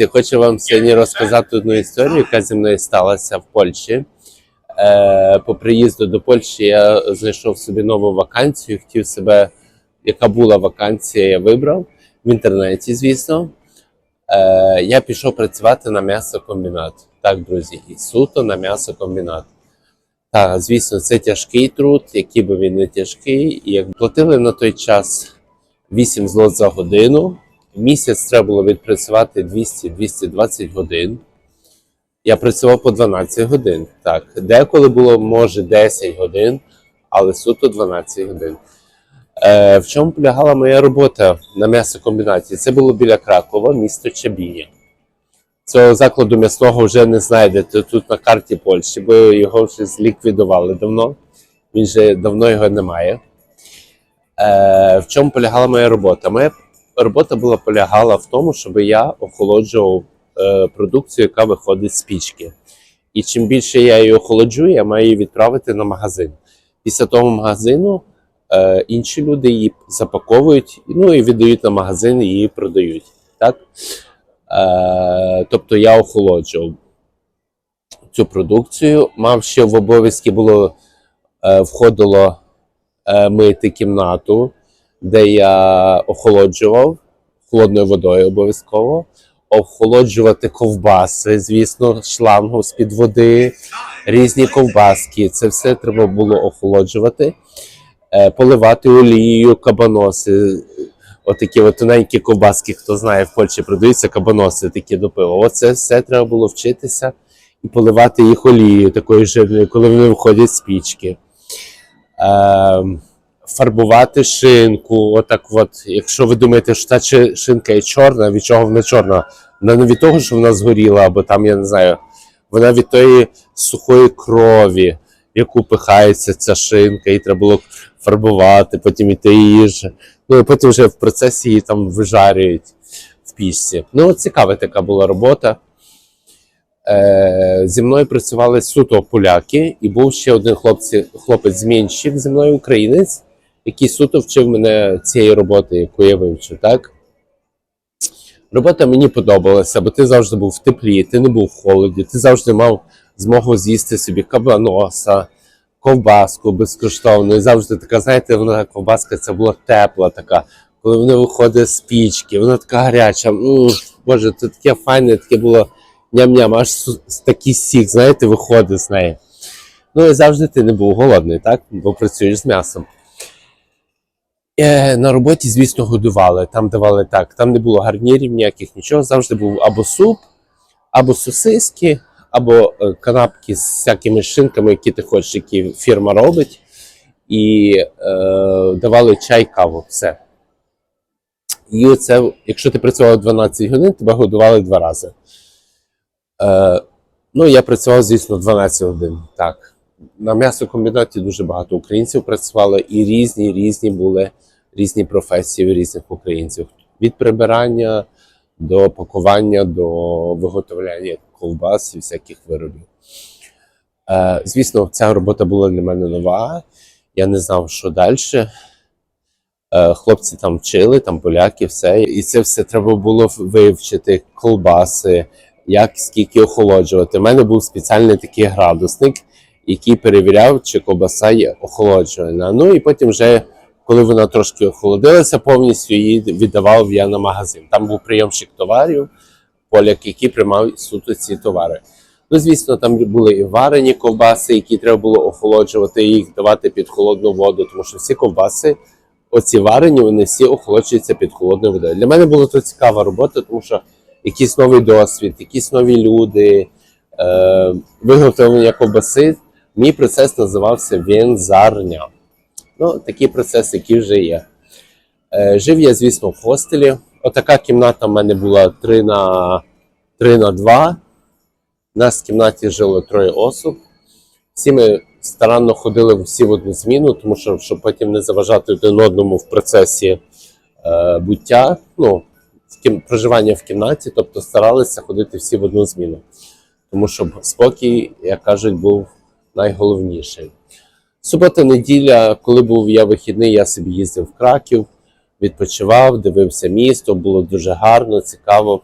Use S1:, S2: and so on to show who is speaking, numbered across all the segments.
S1: Я хочу вам сьогодні розказати одну історію, яка зі мною сталася в Польщі. Е, по приїзду до Польщі я знайшов собі нову вакансію. Хотів себе, яка була вакансія, я вибрав в інтернеті, звісно. Е, я пішов працювати на м'ясокомбінат. Так, друзі, і суто на м'ясокомбінат. Так, звісно, це тяжкий труд, який би він не тяжкий. І як платили на той час 8 злот за годину. Місяць треба було відпрацювати 200-220 годин. Я працював по 12 годин. Так, деколи було, може, 10 годин, але суто 12 годин. Е, в чому полягала моя робота на м'ясокомбінаті? Це було біля Кракова, місто Чабіня. Цього закладу м'ясного вже не знайдете тут на карті Польщі, бо його вже зліквідували давно. Він вже давно його немає. Е, в чому полягала моя робота? Моя робота була полягала в тому, щоб я охолоджував е, продукцію, яка виходить з пічки. І чим більше я її охолоджую, я маю її відправити на магазин. Після того магазину е, інші люди її запаковують ну, і віддають на магазин і її продають. Так? Е, тобто я охолоджував цю продукцію. Мав ще в обов'язки було е, входило е, мити кімнату, де я охолоджував холодною водою обов'язково, охолоджувати ковбаси, звісно, шлангу з-під води, різні ковбаски. Це все треба було охолоджувати, е, поливати олією, кабаноси. Отакі от тоненькі ковбаски, хто знає, в Польщі продаються кабаноси такі до пива. Оце все треба було вчитися і поливати їх олією такою жирною, коли вони виходять з пічки. Ем, фарбувати шинку. Отак от, якщо ви думаєте, що та шинка є чорна, від чого вона чорна? Вона не від того, що вона згоріла, або там, я не знаю, вона від тої сухої крові, яку пихається ця шинка, і треба було фарбувати, потім іти її ж. Ну і потім вже в процесі її там вижарюють в пічці. Ну, цікава така була робота. Е, зі мною працювали суто поляки, і був ще один хлопці, хлопець змінщик зі мною, українець, який суто вчив мене цієї роботи, яку я вивчив. Так? Робота мені подобалася, бо ти завжди був в теплі, ти не був в холоді, ти завжди мав змогу з'їсти собі кабаноса, ковбаску безкоштовно. І завжди така, знаєте, вона ковбаска це була тепла така. Коли вона виходить з пічки, вона така гаряча. Боже, це таке файне, таке було ням-ням, аж такий сік, знаєте, виходить з неї. Ну і завжди ти не був голодний, так? Бо працюєш з м'ясом. Е, на роботі, звісно, годували. Там давали так, там не було гарнірів ніяких, нічого. Завжди був або суп, або сосиски, або е, канапки з всякими шинками, які ти хочеш, які фірма робить. І е, давали чай, каву, все. І оце, якщо ти працював 12 годин, тебе годували два рази. Е, ну, я працював, звісно, 12 годин. Так. На м'ясокомбінаті дуже багато українців працювало, і різні, різні були різні професії в різних українців. Від прибирання до пакування, до виготовляння ковбас і всяких виробів. Е, звісно, ця робота була для мене нова. Я не знав, що далі. Е, Хлопці там вчили, там поляки, все. І це все треба було вивчити, колбаси, як скільки охолоджувати. У мене був спеціальний такий градусник, який перевіряв, чи ковбаса є охолоджена. Ну і потім вже, коли вона трошки охолодилася повністю, її віддавав я на магазин. Там був прийомщик товарів, поляк, який приймав суто ці товари. Ну, звісно, там були і варені ковбаси, які треба було охолоджувати, їх давати під холодну воду, тому що всі ковбаси, оці варені, вони всі охолоджуються під холодною водою. Для мене була то цікава робота, тому що якийсь новий досвід, якісь нові люди, е, виготовлення ковбаси. Мій процес називався вінзарня. Ну, такий процес, який вже є. Е, жив я, звісно, в хостелі. Отака кімната в мене була 3 на, 3 на 2. У нас в кімнаті жило троє осіб. Всі ми старанно ходили всі в одну зміну, тому що щоб потім не заважати один одному в процесі е, буття, ну, в кім, проживання в кімнаті, тобто старалися ходити всі в одну зміну. Тому що спокій, як кажуть, був найголовніший. Субота, неділя, коли був я вихідний, я собі їздив в Краків, відпочивав, дивився місто, було дуже гарно, цікаво.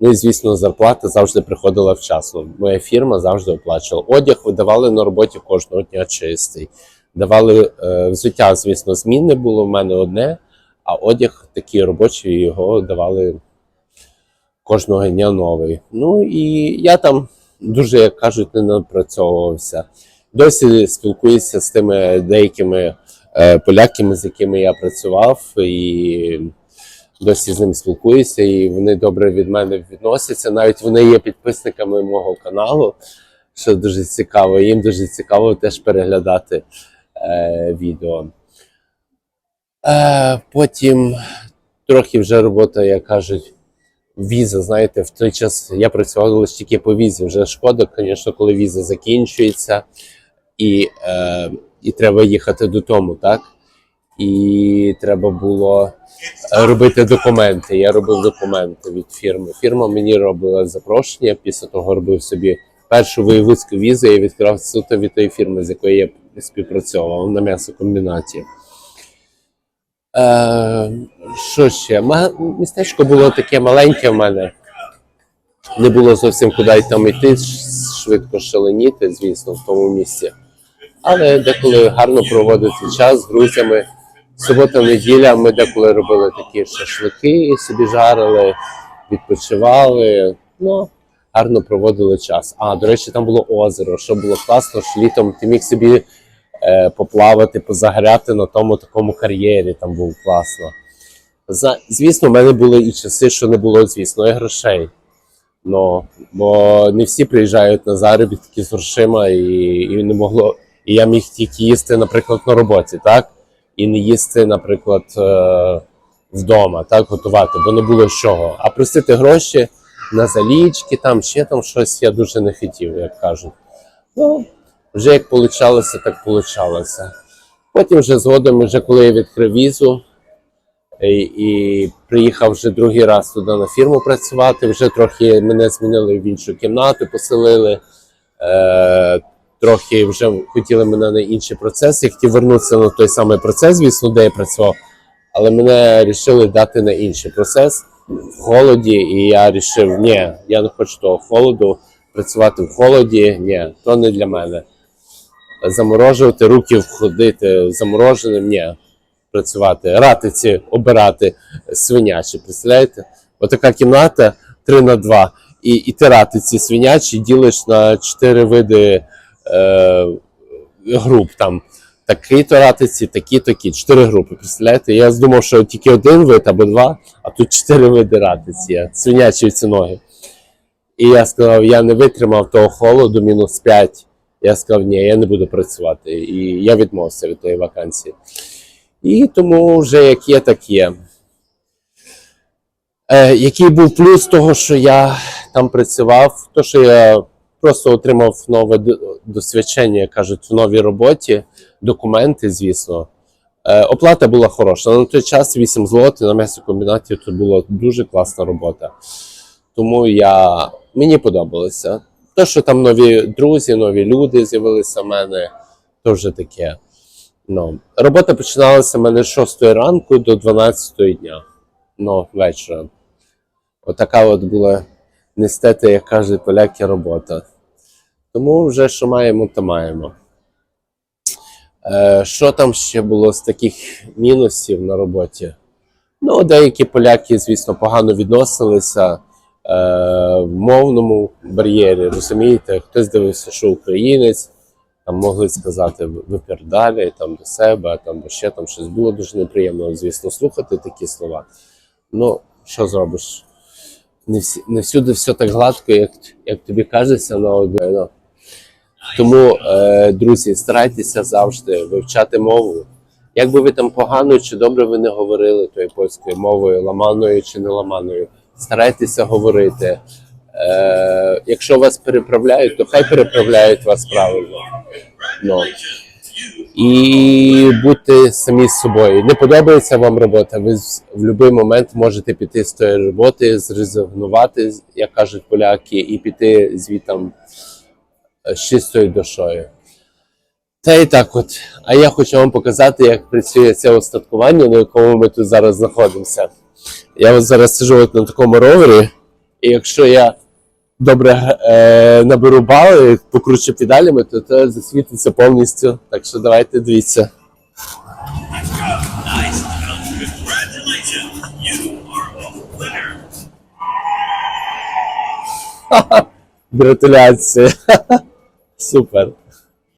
S1: Ну і звісно, зарплата завжди приходила вчасно. Моя фірма завжди оплачувала. Одяг видавали на роботі кожного дня чистий. Давали е, взуття, звісно, змінне було в мене одне, а одяг такий робочий його давали кожного дня новий. Ну і я там дуже, як кажуть, не напрацьовувався. Досі спілкуюся з тими деякими е, поляками, з якими я працював, і досі з ними спілкуюся, і вони добре від мене відносяться. Навіть вони є підписниками мого каналу, що дуже цікаво. Їм дуже цікаво теж переглядати е, відео. Е, потім трохи вже робота, як кажуть, віза, знаєте, в той час я працював лише тільки по візі. Вже шкода, звісно, коли віза закінчується, і, е, і треба їхати додому, так? І треба було робити документи. Я робив документи від фірми. Фірма мені робила запрошення. Після того робив собі першу виявицьку візу і відкривав суто від тої фірми, з якою я співпрацьовував на м'ясокомбінаті. Е, що ще? Містечко було таке маленьке в мене. Не було зовсім куди там йти, швидко шаленіти, звісно, в тому місці. Але деколи гарно проводити час з друзями. Субота, неділя ми деколи робили такі шашлики, собі жарили, відпочивали. Ну, гарно проводили час. А, до речі, там було озеро, що було класно, що літом ти міг собі поплавати, позагряти на тому такому кар'єрі, там було класно. За, звісно, в мене були і часи, що не було, звісно, і грошей. Ну, бо не всі приїжджають на заробітки з грошима, і, і не могло. І я міг тільки їсти, наприклад, на роботі, так? І не їсти, наприклад, е, вдома, так, готувати, бо не було з чого. А просити гроші на залічки, там ще там щось я дуже не хотів, як кажуть. Ну, вже як получалося, так получалося. Потім вже згодом, вже коли я відкрив візу і, і приїхав вже другий раз туди на фірму працювати, вже трохи мене змінили в іншу кімнату, поселили. Е, трохи вже хотіли мене на інші процеси. Я хотів вернутися на той самий процес, звісно, де я працював, але мене вирішили дати на інший процес в холоді, і я вирішив, ні, я не хочу того холоду, працювати в холоді, ні, то не для мене. Заморожувати руки, входити замороженим, ні, працювати, ратиці обирати свинячі. Представляєте? Отака кімната 3 на 2. І, і ти ратиці свинячі ділиш на 4 види е, груп. Там такі-то ратиці, такі-то кіт. Чотири групи. Представляєте? Я думав, що тільки один вид або два, а тут чотири види ратиці, свинячі ці ноги. І я сказав, я не витримав того холоду, мінус 5. Я сказав, ні, я не буду працювати. І я відмовився від тої вакансії. І тому вже як є, так є. Е, який був плюс того, що я там працював, то що я просто отримав нове досвідчення, кажуть, в новій роботі, документи, звісно. Е, оплата була хороша. На той час 8 злотих на м'ясокомбінаті це була дуже класна робота. Тому я, мені подобалося. Те, що там нові друзі, нові люди з'явилися в мене, то вже таке. Ну, робота починалася в мене з 6 ранку до 12 дня. Ну, вечора. Отака от була нестете, як кажуть поляки, робота. Тому вже що маємо, то маємо. Е, що там ще було з таких мінусів на роботі? Ну, деякі поляки, звісно, погано відносилися в мовному бар'єрі. Розумієте, хтось дивився, що українець, там могли сказати випердалі там до себе, там бо ще там щось було дуже неприємно, звісно, слухати такі слова. Ну, що зробиш? Не, всі, не всюди все так гладко, як, як тобі кажеться на. Тому, е, друзі, старайтеся завжди вивчати мову. Як би ви там погано чи добре ви не говорили тою польською мовою, ламаною чи не ламаною, старайтеся говорити. Е, якщо вас переправляють, то хай переправляють вас правильно. Ну. І бути самі з собою. Не подобається вам робота, ви в будь-який момент можете піти з тої роботи, зрезигнувати, як кажуть поляки, і піти звітом е, з чистою душою. Та і так от. А я хочу вам показати, як працює це остаткування, на якому ми тут зараз знаходимося. Я от зараз сижу от на такому ровері, І якщо я добре е, наберу бали, покручу педалями, то це засвітиться повністю. Так що давайте дивіться.
S2: Nice. Congratulations.